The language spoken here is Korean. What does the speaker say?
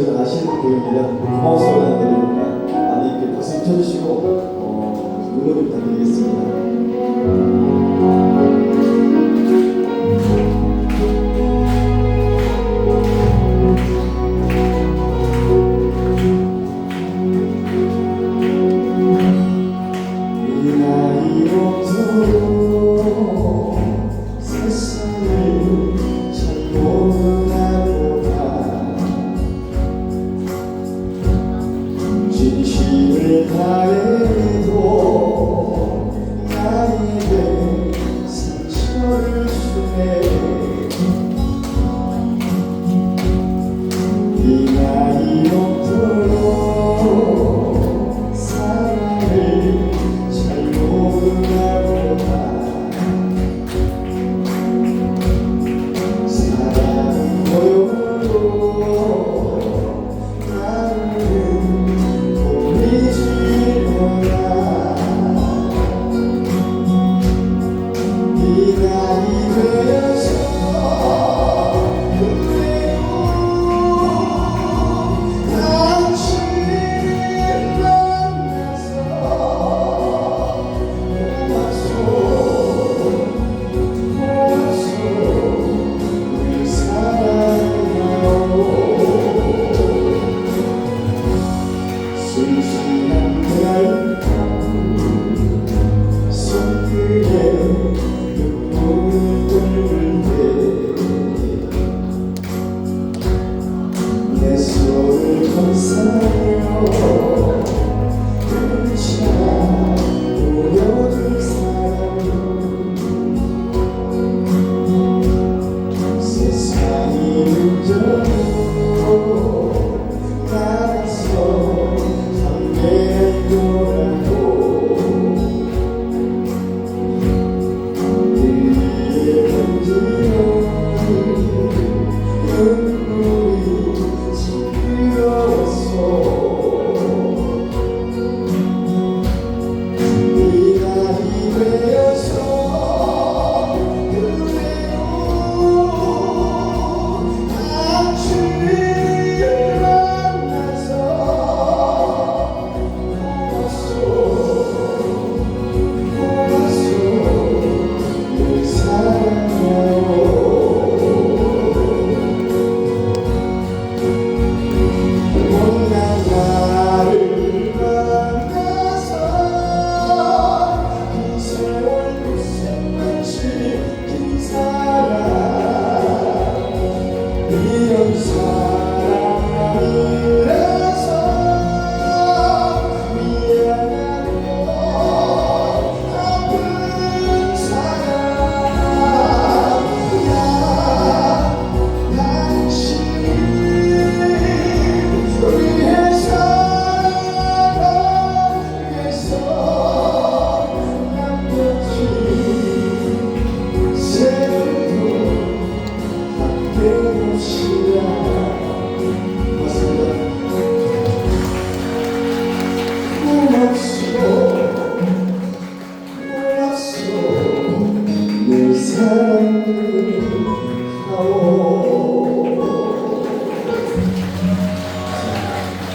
여기까지 아시는 분들입니다. 고마워서 안 드리니까 많이 이렇게 박수 쳐주시고 어, 응원 부탁드리겠습니다. 이 나이로 두 o Senhor.